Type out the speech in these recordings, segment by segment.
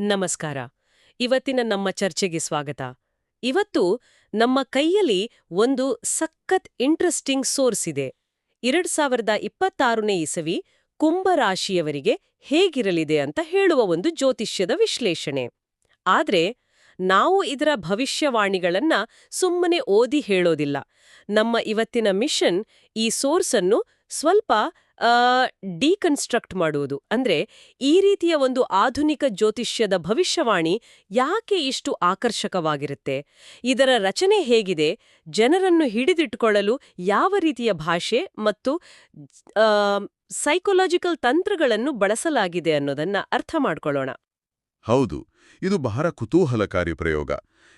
ನಮಸ್ಕಾರ. ಇವತ್ತಿನ ನಮ್ಮ ಚರ್ಚೆಗೆ ಸ್ವಾಗತ. ಇವತ್ತು ನಮ್ಮ ಕೈಯಲ್ಲಿ ಒಂದು ಸಖತ್ ಇಂಟ್ರೆಸ್ಟಿಂಗ್ ಸೋರ್ಸ್ ಇದೆ. ಎರಡ್ ಸಾವಿರದ ಇಪ್ಪತ್ತಾರನೇ ಇಸವಿ ಕುಂಭರಾಶಿಯವರಿಗೆ ಹೇಗಿರಲಿದೆ ಅಂತ ಹೇಳುವ ಒಂದು ಜ್ಯೋತಿಷ್ಯದ ವಿಶ್ಲೇಷಣೆ. ಆದ್ರೆ ನಾವು ಇದರ ಭವಿಷ್ಯವಾಣಿಗಳನ್ನ ಸುಮ್ಮನೆ ಓದಿ ಹೇಳೋದಿಲ್ಲ. ನಮ್ಮ ಇವತ್ತಿನ ಮಿಷನ್ ಈ ಸೋರ್ಸನ್ನು ಸ್ವಲ್ಪ ಡಿಕನ್ಸ್ಟ್ರಕ್ಟ್ ಮಾಡುವುದು. ಅಂದ್ರೆ ಈ ರೀತಿಯ ಒಂದು ಆಧುನಿಕ ಜ್ಯೋತಿಷ್ಯದ ಭವಿಷ್ಯವಾಣಿ ಯಾಕೆ ಇಷ್ಟು ಆಕರ್ಷಕವಾಗಿರುತ್ತೆ? ಇದರ ರಚನೆ ಹೇಗಿದೆ? ಜನರನ್ನು ಹಿಡಿದಿಟ್ಟುಕೊಳ್ಳಲು ಯಾವ ರೀತಿಯ ಭಾಷೆ ಮತ್ತು ಸೈಕೊಲಾಜಿಕಲ್ ತಂತ್ರಗಳನ್ನು ಬಳಸಲಾಗಿದೆ ಅನ್ನೋದನ್ನ ಅರ್ಥ ಮಾಡಿಕೊಳ್ಳೋಣ. ಹೌದು, ಇದು ಬಹಳ ಕುತೂಹಲಕಾರಿ ಪ್ರಯೋಗ.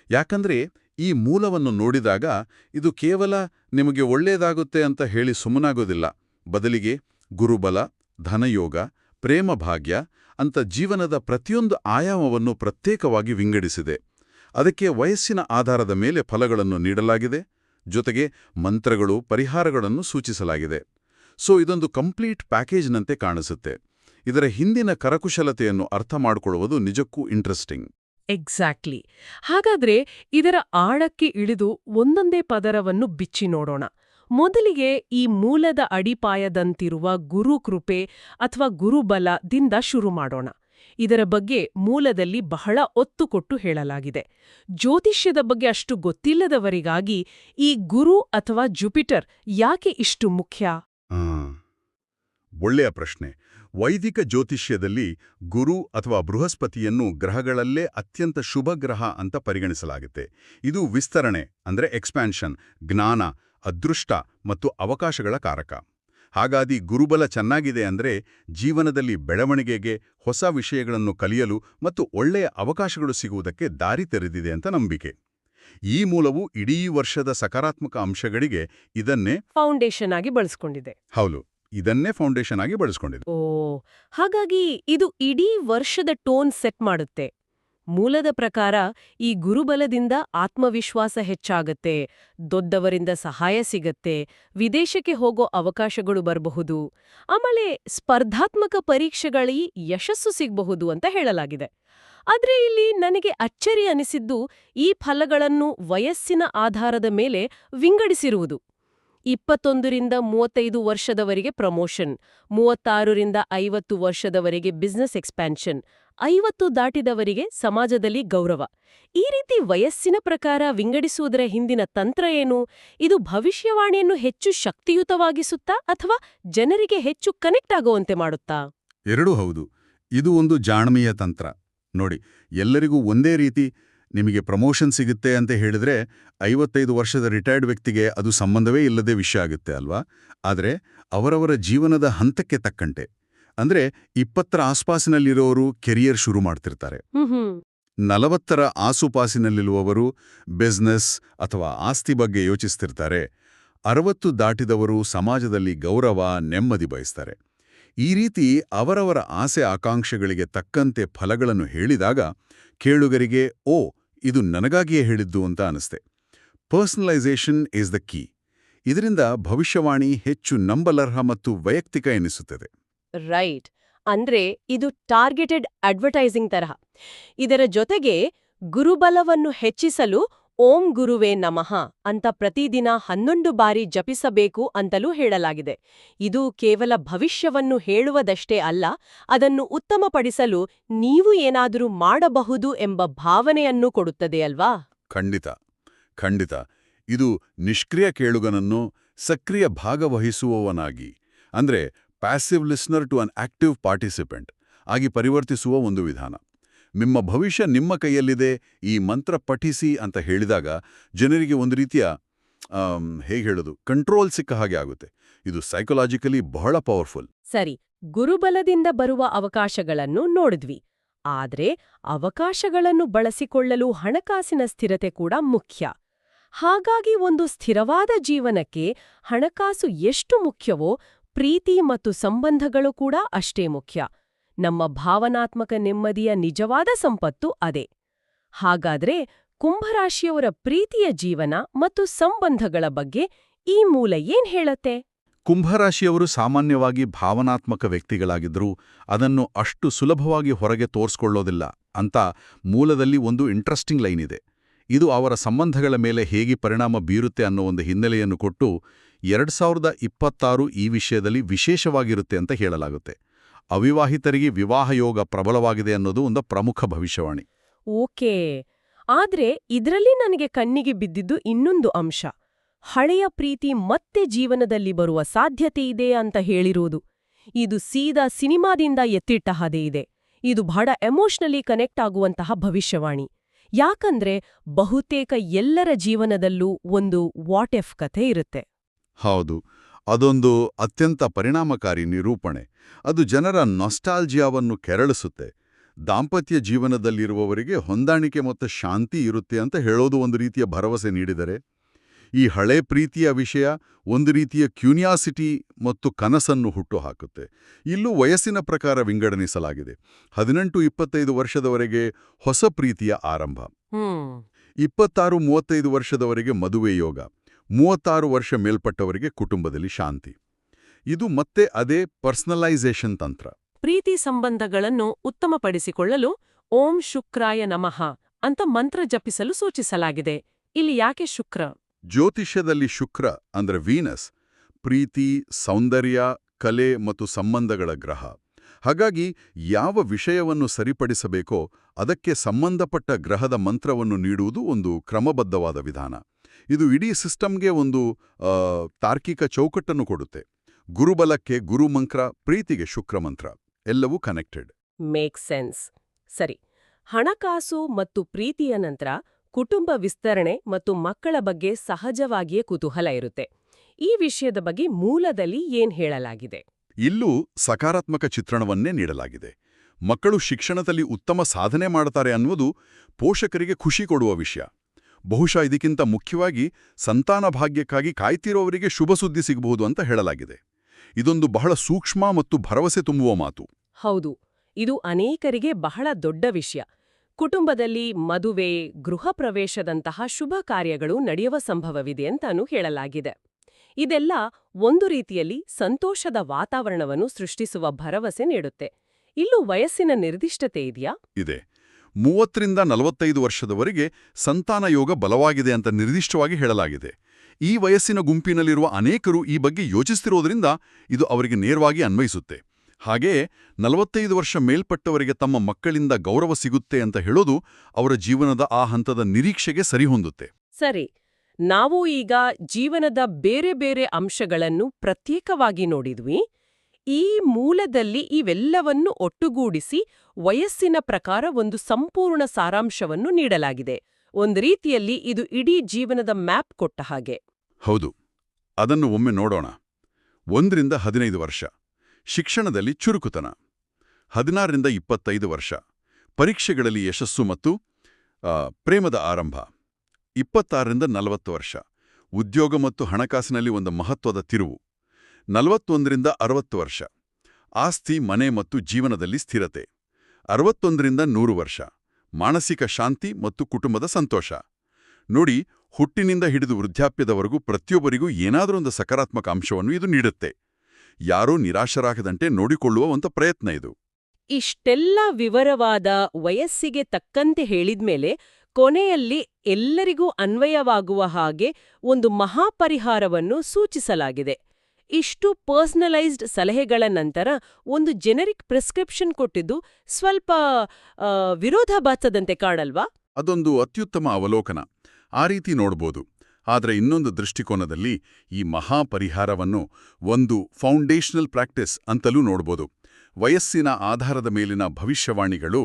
ಯಾಕಂದ್ರೆ ಈ ಮೂಲವನ್ನು ನೋಡಿದಾಗ ಇದು ಕೇವಲ ನಿಮಗೆ ಒಳ್ಳೆಯದಾಗುತ್ತೆ ಅಂತ ಹೇಳಿ ಸುಮ್ಮನಾಗೋದಿಲ್ಲ. ಬದಲಿಗೆ ಗುರುಬಲ, ಧನಯೋಗ, ಪ್ರೇಮ ಭಾಗ್ಯ ಅಂತ ಜೀವನದ ಪ್ರತಿಯೊಂದು ಆಯಾಮವನ್ನು ಪ್ರತ್ಯೇಕವಾಗಿ ವಿಂಗಡಿಸಿದೆ. ಅದಕ್ಕೆ ವಯಸ್ಸಿನ ಆಧಾರದ ಮೇಲೆ ಫಲಗಳನ್ನು ನೀಡಲಾಗಿದೆ. ಜೊತೆಗೆ ಮಂತ್ರಗಳು, ಪರಿಹಾರಗಳನ್ನು ಸೂಚಿಸಲಾಗಿದೆ. ಸೊ, ಇದೊಂದು ಕಂಪ್ಲೀಟ್ ಪ್ಯಾಕೇಜ್ನಂತೆ ಕಾಣಿಸುತ್ತೆ. ಇದರ ಹಿಂದಿನ ಕರಕುಶಲತೆಯನ್ನು ಅರ್ಥ ಮಾಡಿಕೊಳ್ಳುವುದು ನಿಜಕ್ಕೂ ಇಂಟ್ರೆಸ್ಟಿಂಗ್. ಎಕ್ಸಾಕ್ಟ್ಲಿ. ಹಾಗಾದ್ರೆ ಇದರ ಆಳಕ್ಕೆ ಇಳಿದು ಒಂದೊಂದೇ ಪದರವನ್ನು ಬಿಚ್ಚಿ ನೋಡೋಣ. ಮೊದಲಿಗೆ ಈ ಮೂಲದ ಅಡಿಪಾಯದಂತಿರುವ ಗುರು ಕೃಪೆ ಅಥವಾ ಗುರುಬಲದಿಂದ ಶುರು ಮಾಡೋಣ. ಇದರ ಬಗ್ಗೆ ಮೂಲದಲ್ಲಿ ಬಹಳ ಒತ್ತು ಕೊಟ್ಟು ಹೇಳಲಾಗಿದೆ. ಜ್ಯೋತಿಷ್ಯದ ಬಗ್ಗೆ ಅಷ್ಟು ಗೊತ್ತಿಲ್ಲದವರಿಗಾಗಿ ಈ ಗುರು ಅಥವಾ ಜುಪಿಟರ್ ಯಾಕೆ ಇಷ್ಟು ಮುಖ್ಯ? ಒಳ್ಳೆಯ ಪ್ರಶ್ನೆ. ವೈದಿಕ ಜ್ಯೋತಿಷ್ಯದಲ್ಲಿ ಗುರು ಅಥವಾ ಬೃಹಸ್ಪತಿಯನ್ನು ಗ್ರಹಗಳಲ್ಲೇ ಅತ್ಯಂತ ಶುಭ ಗ್ರಹ ಅಂತ ಪರಿಗಣಿಸಲಾಗುತ್ತೆ. ಇದು ವಿಸ್ತರಣೆ, ಅಂದ್ರೆ ಎಕ್ಸ್ಪ್ಯಾನ್ಷನ್ ಜ್ಞಾನ ಅದೃಷ್ಟ ಮತ್ತು ಅವಕಾಶಗಳ ಕಾರಕ. ಹಾಗಾಗಿ ಗುರುಬಲ ಚೆನ್ನಾಗಿದೆ ಅಂದ್ರೆ ಜೀವನದಲ್ಲಿ ಬೆಳವಣಿಗೆಗೆ ಹೊಸ ವಿಷಯಗಳನ್ನು ಕಲಿಯಲು ಮತ್ತು ಒಳ್ಳೆಯ ಅವಕಾಶಗಳು ಸಿಗುವುದಕ್ಕೆ ದಾರಿ ತೆರೆದಿದೆ ಅಂತ ನಂಬಿಕೆ. ಈ ಮೂಲವು ಇಡೀ ವರ್ಷದ ಸಕಾರಾತ್ಮಕ ಅಂಶಗಳಿಗೆ ಇದನ್ನೇ ಫೌಂಡೇಶನ್ ಆಗಿ ಬಳಸ್ಕೊಂಡಿದೆ. ಹೌದು ಇದನ್ನೇ ಫೌಂಡೇಶನ್ ಆಗಿ ಬಳಸ್ಕೊಂಡಿದೆ. ಓ ಹಾಗಾಗಿ ಇದು ಇಡೀ ವರ್ಷದ ಟೋನ್ ಸೆಟ್ ಮಾಡುತ್ತೆ. ಮೂಲದ ಪ್ರಕಾರ ಈ ಗುರುಬಲದಿಂದ ಆತ್ಮವಿಶ್ವಾಸ ಹೆಚ್ಚಾಗತ್ತೆ, ದೊಡ್ಡವರಿಂದ ಸಹಾಯ ಸಿಗತ್ತೆ, ವಿದೇಶಕ್ಕೆ ಹೋಗೋ ಅವಕಾಶಗಳು ಬರಬಹುದು. ಆಮೇಲೆ ಸ್ಪರ್ಧಾತ್ಮಕ ಪರೀಕ್ಷೆಗಳಲ್ಲಿ ಯಶಸ್ಸು ಸಿಗಬಹುದು ಅಂತ ಹೇಳಲಾಗಿದೆ. ಆದ್ರೆ ಇಲ್ಲಿ ನನಗೆ ಅಚ್ಚರಿ ಅನಿಸಿದ್ದು ಈ ಫಲಗಳನ್ನು ವಯಸ್ಸಿನ ಆಧಾರದ ಮೇಲೆ ವಿಂಗಡಿಸಿರುವುದು. ಇಪ್ಪತ್ತೊಂದರಿಂದ ಮೂವತ್ತೈದು ವರ್ಷದವರೆಗೆ ಪ್ರಮೋಷನ್, ಮೂವತ್ತಾರರಿಂದ ಐವತ್ತು ವರ್ಷದವರೆಗೆ ಬಿಸ್ನೆಸ್ ಎಕ್ಸ್ಪ್ಯಾನ್ಷನ್, ಐವತ್ತು ದಾಟಿದವರಿಗೆ ಸಮಾಜದಲ್ಲಿ ಗೌರವ. ಈ ರೀತಿ ವಯಸ್ಸಿನ ಪ್ರಕಾರ ವಿಂಗಡಿಸುವುದರ ಹಿಂದಿನ ತಂತ್ರ ಏನು? ಇದು ಭವಿಷ್ಯವಾಣಿಯನ್ನು ಹೆಚ್ಚು ಶಕ್ತಿಯುತವಾಗಿಸುತ್ತಾ ಅಥವಾ ಜನರಿಗೆ ಹೆಚ್ಚು ಕನೆಕ್ಟ್ ಆಗುವಂತೆ ಮಾಡುತ್ತಾ? ಎರಡೂ ಹೌದು. ಇದು ಒಂದು ಜಾಣ್ಮೆಯ ತಂತ್ರ. ನೋಡಿ, ಎಲ್ಲರಿಗೂ ಒಂದೇ ರೀತಿ ನಿಮಗೆ ಪ್ರಮೋಷನ್ ಸಿಗುತ್ತೆ ಅಂತ ಹೇಳಿದ್ರೆ ಐವತ್ತೈದು ವರ್ಷದ ರಿಟೈರ್ಡ್ ವ್ಯಕ್ತಿಗೆ ಅದು ಸಂಬಂಧವೇ ಇಲ್ಲದೆ ವಿಷಯ ಆಗುತ್ತೆ ಅಲ್ವಾ? ಆದರೆ ಅವರವರ ಜೀವನದ ಹಂತಕ್ಕೆ ತಕ್ಕಂತೆ. ಅಂದ್ರೆ ಇಪ್ಪತ್ತರ ಆಸ್ಪಾಸಿನಲ್ಲಿರೋರು ಕೆರಿಯರ್ ಶುರು ಮಾಡ್ತಿರ್ತಾರೆ. ನಲವತ್ತರ ಆಸುಪಾಸಿನಲ್ಲಿರುವವರು ಬಿಸ್ನೆಸ್ ಅಥವಾ ಆಸ್ತಿ ಬಗ್ಗೆ ಯೋಚಿಸ್ತಿರ್ತಾರೆ. ಅರವತ್ತು ದಾಟಿದವರು ಸಮಾಜದಲ್ಲಿ ಗೌರವ ನೆಮ್ಮದಿ ಬಯಸ್ತಾರೆ. ಈ ರೀತಿ ಅವರವರ ಆಸೆ ಆಕಾಂಕ್ಷೆಗಳಿಗೆ ತಕ್ಕಂತೆ ಫಲಗಳನ್ನು ಹೇಳಿದಾಗ ಕೇಳುಗರಿಗೆ ಓ ಇದು ನನಗಾಗಿಯೇ ಹೇಳಿದ್ದು ಅಂತ ಅನಿಸ್ತೆ. Personalization is the key. ಇದರಿಂದ ಭವಿಷ್ಯವಾಣಿ ಹೆಚ್ಚು ನಂಬಲರ್ಹ ಮತ್ತು ವೈಯಕ್ತಿಕ ಎನಿಸುತ್ತದೆ. ರೈಟ್. ಅಂದ್ರೆ ಇದು ಟಾರ್ಗೆಟೆಡ್ ಅಡ್ವರ್ಟೈಸಿಂಗ್ ತರಹ. ಇದರ ಜೊತೆಗೆ ಗುರುಬಲವನ್ನು ಹೆಚ್ಚಿಸಲು ಓಂ ಗುರುವೇ ನಮಃ ಅಂತ ಪ್ರತಿದಿನ ಹನ್ನೊಂದು ಬಾರಿ ಜಪಿಸಬೇಕು ಅಂತಲೂ ಹೇಳಲಾಗಿದೆ. ಇದು ಕೇವಲ ಭವಿಷ್ಯವನ್ನು ಹೇಳುವುದಷ್ಟೇ ಅಲ್ಲ, ಅದನ್ನು ಉತ್ತಮಪಡಿಸಲು ನೀವು ಏನಾದರೂ ಮಾಡಬಹುದು ಎಂಬ ಭಾವನೆಯನ್ನು ಕೊಡುತ್ತದೆ ಅಲ್ವಾ? ಖಂಡಿತ ಖಂಡಿತ. ಇದು ನಿಷ್ಕ್ರಿಯ ಕೇಳುಗನನ್ನು ಸಕ್ರಿಯ ಭಾಗವಹಿಸುವವನಾಗಿ, ಅಂದ್ರೆ passive listener to an active participant ಆಗಿ ಪರಿವರ್ತಿಸುವ ಒಂದು ವಿಧಾನ. ನಿಮ್ಮ ಭವಿಷ್ಯ ನಿಮ್ಮ ಕೈಯಲ್ಲಿದೆ, ಈ ಮಂತ್ರ ಪಠಿಸಿ ಅಂತ ಹೇಳಿದಾಗ ಜನರಿಗೆ ಒಂದು ರೀತಿಯ ಹೇಗೆ ಹೇಳೋದು ಕಂಟ್ರೋಲ್ ಸಿಕ್ಕ ಹಾಗೆ ಆಗುತ್ತೆ. ಇದು ಸೈಕೊಲಾಜಿಕಲಿ ಬಹಳ ಪವರ್ಫುಲ್ ಸರಿ, ಗುರುಬಲದಿಂದ ಬರುವ ಅವಕಾಶಗಳನ್ನು ನೋಡಿದ್ವಿ. ಆದ್ರೆ ಅವಕಾಶಗಳನ್ನು ಬಳಸಿಕೊಳ್ಳಲು ಹಣಕಾಸಿನ ಸ್ಥಿರತೆ ಕೂಡ ಮುಖ್ಯ. ಹಾಗಾಗಿ ಒಂದು ಸ್ಥಿರವಾದ ಜೀವನಕ್ಕೆ ಹಣಕಾಸು ಎಷ್ಟು ಮುಖ್ಯವೋ, ಪ್ರೀತಿ ಮತ್ತು ಸಂಬಂಧಗಳು ಕೂಡ ಅಷ್ಟೇ ಮುಖ್ಯ. ನಮ್ಮ ಭಾವನಾತ್ಮಕ ನೆಮ್ಮದಿಯ ನಿಜವಾದ ಸಂಪತ್ತು ಅದೇ. ಹಾಗಾದ್ರೆ ಕುಂಭರಾಶಿಯವರ ಪ್ರೀತಿಯ ಜೀವನ ಮತ್ತು ಸಂಬಂಧಗಳ ಬಗ್ಗೆ ಈ ಮೂಲ ಏನ್ ಹೇಳತ್ತೆ? ಕುಂಭರಾಶಿಯವರು ಸಾಮಾನ್ಯವಾಗಿ ಭಾವನಾತ್ಮಕ ವ್ಯಕ್ತಿಗಳಾಗಿದ್ದರೂ ಅದನ್ನು ಅಷ್ಟು ಸುಲಭವಾಗಿ ಹೊರಗೆ ತೋರ್ಸ್ಕೊಳ್ಳೋದಿಲ್ಲ ಅಂತ ಮೂಲದಲ್ಲಿ ಒಂದು ಇಂಟ್ರೆಸ್ಟಿಂಗ್ ಲೈನ್ ಇದೆ. ಇದು ಅವರ ಸಂಬಂಧಗಳ ಮೇಲೆ ಹೇಗೆ ಪರಿಣಾಮ ಬೀರುತ್ತೆ ಅನ್ನೋ ಒಂದು ಹಿನ್ನೆಲೆಯನ್ನು ಕೊಟ್ಟು ಎರಡ್ ಸಾವಿರದ ಇಪ್ಪತ್ತಾರು ಈ ವಿಷಯದಲ್ಲಿ ವಿಶೇಷವಾಗಿರುತ್ತೆ ಅಂತ ಹೇಳಲಾಗುತ್ತೆ. ಅವಿವಾಹಿತರಿಗೆ ವಿವಾಹ ಯೋಗ ಪ್ರಬಲವಾಗಿದೆ ಅನ್ನೋದು ಒಂದು ಪ್ರಮುಖ ಭವಿಷ್ಯವಾಣಿ. ಓಕೆ. ಆದ್ರೆ ಇದರಲ್ಲಿ ನನಗೆ ಕಣ್ಣಿಗೆ ಬಿದ್ದಿದ್ದು ಇನ್ನೊಂದು ಅಂಶ. ಹಳೆಯ ಪ್ರೀತಿ ಮತ್ತೆ ಜೀವನದಲ್ಲಿ ಬರುವ ಸಾಧ್ಯತೆ ಇದೆ ಅಂತ ಹೇಳಿರುವುದು ಇದು ಸೀದಾ ಸಿನಿಮಾದಿಂದ ಎತ್ತಿಟ್ಟ ಹಾದೆ ಇದೆ. ಇದು ಬಹಳ ಎಮೋಷನಲಿ ಕನೆಕ್ಟ್ ಆಗುವಂತಹ ಭವಿಷ್ಯವಾಣಿ. ಯಾಕಂದ್ರೆ ಬಹುತೇಕ ಎಲ್ಲರ ಜೀವನದಲ್ಲೂ ಒಂದು ವಾಟ್ ಎಫ್ ಕಥೆ ಇರುತ್ತೆ. ಹೌದು. ಅದೊಂದು ಅತ್ಯಂತ ಪರಿಣಾಮಕಾರಿ ನಿರೂಪಣೆ. ಅದು ಜನರ ನೊಸ್ಟಾಲ್ಜಿಯಾವನ್ನು ಕೆರಳಿಸುತ್ತೆ. ದಾಂಪತ್ಯ ಜೀವನದಲ್ಲಿರುವವರಿಗೆ ಹೊಂದಾಣಿಕೆ ಮತ್ತು ಶಾಂತಿ ಇರುತ್ತೆ ಅಂತ ಹೇಳೋದು ಒಂದು ರೀತಿಯ ಭರವಸೆ ನೀಡಿದರೆ. ಈ ಹಳೆ ಪ್ರೀತಿಯ ವಿಷಯ ಒಂದು ರೀತಿಯ ಕ್ಯೂನಿಯಾಸಿಟಿ ಮತ್ತು ಕನಸನ್ನು ಹುಟ್ಟುಹಾಕುತ್ತೆ. ಇಲ್ಲೂ ವಯಸ್ಸಿನ ಪ್ರಕಾರ ವಿಂಗಡಣಿಸಲಾಗಿದೆ. ಹದಿನೆಂಟು ಇಪ್ಪತ್ತೈದು ವರ್ಷದವರೆಗೆ ಹೊಸ ಪ್ರೀತಿಯ ಆರಂಭ. ಇಪ್ಪತ್ತಾರು ಮೂವತ್ತೈದು ವರ್ಷದವರೆಗೆ ಮದುವೆ ಯೋಗ. ಮೂವತ್ತಾರು ವರ್ಷ ಮೇಲ್ಪಟ್ಟವರಿಗೆ ಕುಟುಂಬದಲ್ಲಿ ಶಾಂತಿ. ಇದು ಮತ್ತೆ ಅದೇ ಪರ್ಸನಲೈಸೇಷನ್ ತಂತ್ರ. ಪ್ರೀತಿ ಸಂಬಂಧಗಳನ್ನು ಉತ್ತಮಪಡಿಸಿಕೊಳ್ಳಲು ಓಂ ಶುಕ್ರಾಯ ನಮಃ ಅಂತ ಮಂತ್ರ ಜಪಿಸಲು ಸೂಚಿಸಲಾಗಿದೆ. ಇಲ್ಲಿ ಯಾಕೆ ಶುಕ್ರ? ಜ್ಯೋತಿಷ್ಯದಲ್ಲಿ ಶುಕ್ರ ಅಂದ್ರೆ ವೀನಸ್ ಪ್ರೀತಿ ಸೌಂದರ್ಯ ಕಲೆ ಮತ್ತು ಸಂಬಂಧಗಳ ಗ್ರಹ. ಹಾಗಾಗಿ ಯಾವ ವಿಷಯವನ್ನು ಸರಿಪಡಿಸಬೇಕೋ ಅದಕ್ಕೆ ಸಂಬಂಧಪಟ್ಟ ಗ್ರಹದ ಮಂತ್ರವನ್ನು ನೀಡುವುದು ಒಂದು ಕ್ರಮಬದ್ಧವಾದ ವಿಧಾನ. ಇದು ಇಡೀ ಸಿಸ್ಟಮ್ಗೆ ಒಂದು ತಾರ್ಕಿಕ ಚೌಕಟ್ಟನ್ನು ಕೊಡುತ್ತೆ. ಗುರುಬಲಕ್ಕೆ ಗುರುಮಂತ್ರ ಪ್ರೀತಿಗೆ ಶುಕ್ರಮಂತ್ರ ಎಲ್ಲವೂ ಕನೆಕ್ಟೆಡ್ ಮೇಕ್ ಸೆನ್ಸ್ ಸರಿ. ಹಣಕಾಸು ಮತ್ತು ಪ್ರೀತಿಯ ನಂತರ ಕುಟುಂಬ ವಿಸ್ತರಣೆ ಮತ್ತು ಮಕ್ಕಳ ಬಗ್ಗೆ ಸಹಜವಾಗಿಯೇ ಕುತೂಹಲ ಇರುತ್ತೆ. ಈ ವಿಷಯದ ಬಗ್ಗೆ ಮೂಲದಲ್ಲಿ ಏನ್ ಹೇಳಲಾಗಿದೆ? ಇಲ್ಲೂ ಸಕಾರಾತ್ಮಕ ಚಿತ್ರಣವನ್ನೇ ನೀಡಲಾಗಿದೆ. ಮಕ್ಕಳು ಶಿಕ್ಷಣದಲ್ಲಿ ಉತ್ತಮ ಸಾಧನೆ ಮಾಡುತ್ತಾರೆ ಅನ್ನುವುದು ಪೋಷಕರಿಗೆ ಖುಷಿ ಕೊಡುವ ವಿಷಯ. ಬಹುಶಃ ಇದಕ್ಕಿಂತ ಮುಖ್ಯವಾಗಿ ಸಂತಾನ ಭಾಗ್ಯಕ್ಕಾಗಿ ಕಾಯ್ತಿರೋವರಿಗೆ ಶುಭ ಸುದ್ದಿ ಸಿಗಬಹುದು ಅಂತ ಹೇಳಲಾಗಿದೆ. ಇದೊಂದು ಬಹಳ ಸೂಕ್ಷ್ಮ ಮತ್ತು ಭರವಸೆ ತುಂಬುವ ಮಾತು. ಹೌದು ಇದು ಅನೇಕರಿಗೆ ಬಹಳ ದೊಡ್ಡ ವಿಷಯ. ಕುಟುಂಬದಲ್ಲಿ ಮದುವೆ ಗೃಹ ಪ್ರವೇಶದಂತಹ ಶುಭ ಕಾರ್ಯಗಳು ನಡೆಯುವ ಸಂಭವವಿದೆ ಅಂತಾನೂ ಹೇಳಲಾಗಿದೆ. ಇದೆಲ್ಲ ಒಂದು ರೀತಿಯಲ್ಲಿ ಸಂತೋಷದ ವಾತಾವರಣವನ್ನು ಸೃಷ್ಟಿಸುವ ಭರವಸೆ ನೀಡುತ್ತೆ. ಇಲ್ಲೂ ವಯಸ್ಸಿನ ನಿರ್ದಿಷ್ಟತೆ ಇದೆಯಾ? ಇದೆ. ಮೂವತ್ತರಿಂದ ನಲವತ್ತೈದು ವರ್ಷದವರೆಗೆ ಸಂತಾನ ಯೋಗ ಬಲವಾಗಿದೆ ಅಂತ ನಿರ್ದಿಷ್ಟವಾಗಿ ಹೇಳಲಾಗಿದೆ. ಈ ವಯಸ್ಸಿನ ಗುಂಪಿನಲ್ಲಿರುವ ಅನೇಕರು ಈ ಬಗ್ಗೆ ಯೋಚಿಸ್ತಿರೋದ್ರಿಂದ ಇದು ಅವರಿಗೆ ನೇರವಾಗಿ ಅನ್ವಯಿಸುತ್ತೆ. ಹಾಗೆಯೇ ನಲವತ್ತೈದು ವರ್ಷ ಮೇಲ್ಪಟ್ಟವರಿಗೆ ತಮ್ಮ ಮಕ್ಕಳಿಂದ ಗೌರವ ಸಿಗುತ್ತೆ ಅಂತ ಹೇಳೋದು ಅವರ ಜೀವನದ ಆ ಹಂತದ ನಿರೀಕ್ಷೆಗೆ ಸರಿಹೊಂದುತ್ತೆ. ಸರಿ, ನಾವು ಈಗ ಜೀವನದ ಬೇರೆ ಬೇರೆ ಅಂಶಗಳನ್ನು ಪ್ರತ್ಯೇಕವಾಗಿ ನೋಡಿದ್ವಿ. ಈ ಮೂಲದಲ್ಲಿ ಇವೆಲ್ಲವನ್ನು ಒಟ್ಟುಗೂಡಿಸಿ ವಯಸ್ಸಿನ ಪ್ರಕಾರ ಒಂದು ಸಂಪೂರ್ಣ ಸಾರಾಂಶವನ್ನು ನೀಡಲಾಗಿದೆ. ಒಂದು ರೀತಿಯಲ್ಲಿ ಇದು ಇಡೀ ಜೀವನದ ಮ್ಯಾಪ್ ಕೊಟ್ಟ ಹಾಗೆ. ಹೌದು. ಅದನ್ನು ಒಮ್ಮೆ ನೋಡೋಣ. ಒಂದರಿಂದ ಹದಿನೈದು ವರ್ಷ. ಶಿಕ್ಷಣದಲ್ಲಿ ಚುರುಕುತನ. ಹದಿನಾರರಿಂದ ಇಪ್ಪತ್ತೈದು ವರ್ಷ. ಪರೀಕ್ಷೆಗಳಲ್ಲಿ ಯಶಸ್ಸು ಮತ್ತು ಪ್ರೇಮದ ಆರಂಭ. ಇಪ್ಪತ್ತಾರರಿಂದ ನಲವತ್ತು ವರ್ಷ. ಉದ್ಯೋಗ ಮತ್ತು ಹಣಕಾಸಿನಲ್ಲಿ ಒಂದು ಮಹತ್ವದ ತಿರುವು. ನಲವತ್ತೊಂದರಿಂದ ಅರವತ್ತು ವರ್ಷ. ಆಸ್ತಿ, ಮನೆ ಮತ್ತು ಜೀವನದಲ್ಲಿ ಸ್ಥಿರತೆ. ಅರವತ್ತೊಂದರಿಂದ ನೂರು ವರ್ಷ. ಮಾನಸಿಕ ಶಾಂತಿ ಮತ್ತು ಕುಟುಂಬದ ಸಂತೋಷ. ನೋಡಿ, ಹುಟ್ಟಿನಿಂದ ಹಿಡಿದು ವೃದ್ಧಾಪ್ಯದವರೆಗೂ ಪ್ರತಿಯೊಬ್ಬರಿಗೂ ಏನಾದರೊಂದು ಸಕಾರಾತ್ಮಕ ಅಂಶವನ್ನು ಇದು ನೀಡುತ್ತೆ. ಯಾರೂ ನಿರಾಶರಾಗದಂತೆ ನೋಡಿಕೊಳ್ಳುವ ಒಂದು ಪ್ರಯತ್ನ ಇದು. ಇಷ್ಟೆಲ್ಲ ವಿವರವಾದ ವಯಸ್ಸಿಗೆ ತಕ್ಕಂತೆ ಹೇಳಿದ್ಮೇಲೆ ಕೊನೆಯಲ್ಲಿ ಎಲ್ಲರಿಗೂ ಅನ್ವಯವಾಗುವ ಹಾಗೆ ಒಂದು ಮಹಾಪರಿಹಾರವನ್ನು ಸೂಚಿಸಲಾಗಿದೆ. ಇಷ್ಟು ಪರ್ಸನಲೈಸ್ಡ್ ಸಲಹೆಗಳ ನಂತರ ಒಂದು ಜೆನೆರಿಕ್ ಪ್ರಿಸ್ಕ್ರಿಪ್ಷನ್ ಕೊಟ್ಟಿದ್ದು ಸ್ವಲ್ಪ ವಿರೋಧಾಭಾಸದಂತೆ ಕಾಣಲ್ವಾ? ಅದೊಂದು ಅತ್ಯುತ್ತಮ ಅವಲೋಕನ. ಆ ರೀತಿ ನೋಡ್ಬೋದು. ಆದರೆ ಇನ್ನೊಂದು ದೃಷ್ಟಿಕೋನದಲ್ಲಿ ಈ ಮಹಾಪರಿಹಾರವನ್ನು ಒಂದು ಫೌಂಡೇಶನಲ್ ಪ್ರಾಕ್ಟೀಸ್ ಅಂತಲೂ ನೋಡ್ಬೋದು. ವಯಸ್ಸಿನ ಆಧಾರದ ಮೇಲಿನ ಭವಿಷ್ಯವಾಣಿಗಳು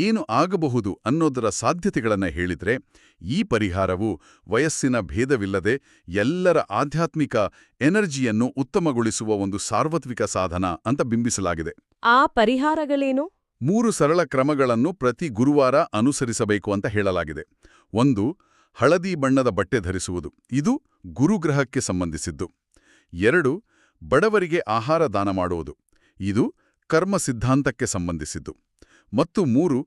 ಏನು ಆಗಬಹುದು ಅನ್ನೋದರ ಸಾಧ್ಯತೆಗಳನ್ನು ಹೇಳಿದರೆ ಈ ಪರಿಹಾರವು ವಯಸ್ಸಿನ ಭೇದವಿಲ್ಲದೆ ಎಲ್ಲರ ಆಧ್ಯಾತ್ಮಿಕ ಎನರ್ಜಿಯನ್ನು ಉತ್ತಮಗೊಳಿಸುವ ಒಂದು ಸಾರ್ವತ್ರಿಕ ಸಾಧನ ಅಂತ ಬಿಂಬಿಸಲಾಗಿದೆ. ಆ ಪರಿಹಾರಗಳೇನು? ಮೂರು ಸರಳ ಕ್ರಮಗಳನ್ನು ಪ್ರತಿ ಗುರುವಾರ ಅನುಸರಿಸಬೇಕು ಅಂತ ಹೇಳಲಾಗಿದೆ. ಒಂದು ಹಳದಿ ಬಣ್ಣದ ಬಟ್ಟೆ ಧರಿಸುವುದು. ಇದು ಗುರುಗ್ರಹಕ್ಕೆ ಸಂಬಂಧಿಸಿದ್ದು. ಎರಡು ಬಡವರಿಗೆ ಆಹಾರ ದಾನ ಮಾಡುವುದು. ಇದು ಕರ್ಮ ಸಿದ್ಧಾಂತಕ್ಕೆ ಸಂಬಂಧಿಸಿದ್ದು. ಮತ್ತು ಮೂರು,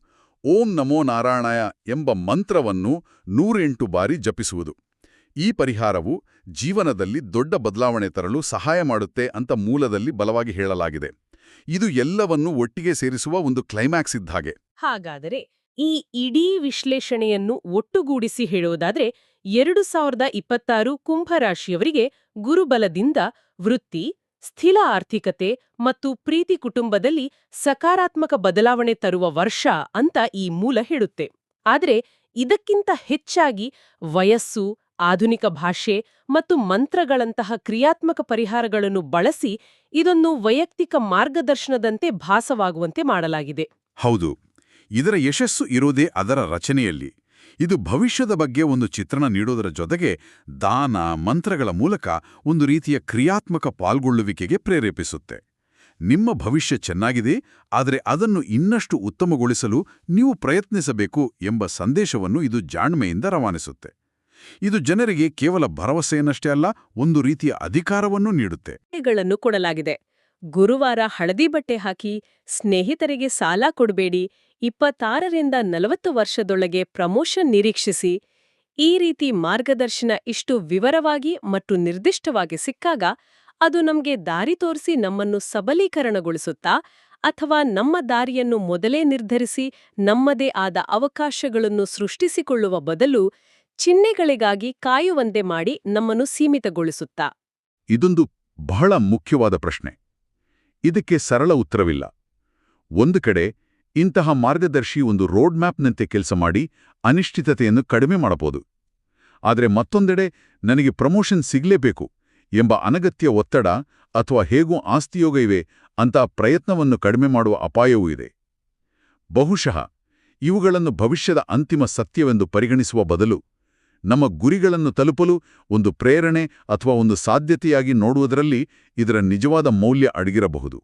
ಓಂ ನಮೋ ನಾರಾಯಣಯ ಎಂಬ ಮಂತ್ರವನ್ನು ನೂರೆಂಟು ಬಾರಿ ಜಪಿಸುವುದು. ಈ ಪರಿಹಾರವು ಜೀವನದಲ್ಲಿ ದೊಡ್ಡ ಬದಲಾವಣೆ ತರಲು ಸಹಾಯ ಮಾಡುತ್ತೆ ಅಂತ ಮೂಲದಲ್ಲಿ ಬಲವಾಗಿ ಹೇಳಲಾಗಿದೆ. ಇದು ಎಲ್ಲವನ್ನೂ ಒಟ್ಟಿಗೆ ಸೇರಿಸುವ ಒಂದು ಕ್ಲೈಮ್ಯಾಕ್ಸ್ ಇದ್ದಾಗೆ ಹಾಗಾದರೆ ಈ ಇಡೀ ವಿಶ್ಲೇಷಣೆಯನ್ನು ಒಟ್ಟುಗೂಡಿಸಿ ಹೇಳುವುದಾದರೆ, ಎರಡು ಸಾವಿರದ ಇಪ್ಪತ್ತಾರು ಕುಂಭರಾಶಿಯವರಿಗೆ ಗುರುಬಲದಿಂದ ವೃತ್ತಿ ಸ್ಥಿರ ಆರ್ಥಿಕತೆ ಮತ್ತು ಪ್ರೀತಿ ಕುಟುಂಬದಲ್ಲಿ ಸಕಾರಾತ್ಮಕ ಬದಲಾವಣೆ ತರುವ ವರ್ಷ ಅಂತ ಈ ಮೂಲ ಹೇಳುತ್ತೆ. ಆದರೆ ಇದಕ್ಕಿಂತ ಹೆಚ್ಚಾಗಿ ವಯಸ್ಸು, ಆಧುನಿಕ ಭಾಷೆ ಮತ್ತು ಮಂತ್ರಗಳಂತಹ ಕ್ರಿಯಾತ್ಮಕ ಪರಿಹಾರಗಳನ್ನು ಬಳಸಿ ಇದನ್ನು ವೈಯಕ್ತಿಕ ಮಾರ್ಗದರ್ಶನದಂತೆ ಭಾಸವಾಗುವಂತೆ ಮಾಡಲಾಗಿದೆ. ಹೌದು. ಇದರ ಯಶಸ್ಸು ಇರೋದೇ ಅದರ ರಚನೆಯಲ್ಲಿ. ಇದು ಭವಿಷ್ಯದ ಬಗ್ಗೆ ಒಂದು ಚಿತ್ರಣ ನೀಡೋದರ ಜೊತೆಗೆ ದಾನ, ಮಂತ್ರಗಳ ಮೂಲಕ ಒಂದು ರೀತಿಯ ಕ್ರಿಯಾತ್ಮಕ ಪಾಲ್ಗೊಳ್ಳುವಿಕೆಗೆ ಪ್ರೇರೇಪಿಸುತ್ತೆ. ನಿಮ್ಮ ಭವಿಷ್ಯ ಚೆನ್ನಾಗಿದೆ, ಆದರೆ ಅದನ್ನು ಇನ್ನಷ್ಟು ಉತ್ತಮಗೊಳಿಸಲು ನೀವು ಪ್ರಯತ್ನಿಸಬೇಕು ಎಂಬ ಸಂದೇಶವನ್ನು ಇದು ಜಾಣ್ಮೆಯಿಂದ ರವಾನಿಸುತ್ತೆ. ಇದು ಜನರಿಗೆ ಕೇವಲ ಭರವಸೆಯನ್ನಷ್ಟೇ ಅಲ್ಲ, ಒಂದು ರೀತಿಯ ಅಧಿಕಾರವನ್ನೂ ನೀಡುತ್ತೆ. ಕೊಡಲಾಗಿದೆ. ಗುರುವಾರ ಹಳದಿ ಬಟ್ಟೆ ಹಾಕಿ ಸ್ನೇಹಿತರಿಗೆ ಸಾಲ ಕೊಡಬೇಡಿ ಇಪ್ಪತ್ತಾರರಿಂದ ನಲವತ್ತು ವರ್ಷದೊಳಗೆ ಪ್ರಮೋಷನ್ ನಿರೀಕ್ಷಿಸಿ, ಈ ರೀತಿ ಮಾರ್ಗದರ್ಶನ ಇಷ್ಟು ವಿವರವಾಗಿ ಮತ್ತು ನಿರ್ದಿಷ್ಟವಾಗಿ ಸಿಕ್ಕಾಗ, ಅದು ನಮಗೆ ದಾರಿ ತೋರಿಸಿ ನಮ್ಮನ್ನು ಸಬಲೀಕರಣಗೊಳಿಸುತ್ತಾ, ಅಥವಾ ನಮ್ಮ ದಾರಿಯನ್ನು ಮೊದಲೇ ನಿರ್ಧರಿಸಿ, ನಮ್ಮದೇ ಆದ ಅವಕಾಶಗಳನ್ನು ಸೃಷ್ಟಿಸಿಕೊಳ್ಳುವ ಬದಲು ಚಿಹ್ನೆಗಳಿಗಾಗಿ ಕಾಯುವಂತೆ ಮಾಡಿ ನಮ್ಮನ್ನು ಸೀಮಿತಗೊಳಿಸುತ್ತಾ? ಇದೊಂದು ಬಹಳ ಮುಖ್ಯವಾದ ಪ್ರಶ್ನೆ. ಇದಕ್ಕೆ ಸರಳ ಉತ್ತರವಿಲ್ಲ. ಒಂದು ಕಡೆ ಇಂತಹ ಮಾರ್ಗದರ್ಶಿ ಒಂದು ರೋಡ್ ಮ್ಯಾಪ್ನಂತೆ ಕೆಲಸ ಮಾಡಿ ಅನಿಶ್ಚಿತತೆಯನ್ನು ಕಡಿಮೆ ಮಾಡಬಹುದು. ಆದರೆ ಮತ್ತೊಂದೆಡೆ ನನಗೆ ಪ್ರಮೋಷನ್ ಸಿಗಲೇಬೇಕು ಎಂಬ ಅನಗತ್ಯ ಒತ್ತಡ ಅಥವಾ ಹೇಗೂ ಆಸ್ತಿಯೋಗ ಇವೆ ಅಂತಹ ಪ್ರಯತ್ನವನ್ನು ಕಡಿಮೆ ಮಾಡುವ ಅಪಾಯವೂ ಇದೆ. ಬಹುಶಃ ಇವುಗಳನ್ನು ಭವಿಷ್ಯದ ಅಂತಿಮ ಸತ್ಯವೆಂದು ಪರಿಗಣಿಸುವ ಬದಲು ನಮ್ಮ ಗುರಿಗಳನ್ನು ತಲುಪಲು ಒಂದು ಪ್ರೇರಣೆ ಅಥವಾ ಒಂದು ಸಾಧ್ಯತೆಯಾಗಿ ನೋಡುವುದರಲ್ಲಿ ಇದರ ನಿಜವಾದ ಮೌಲ್ಯ ಅಡಗಿರಬಹುದು.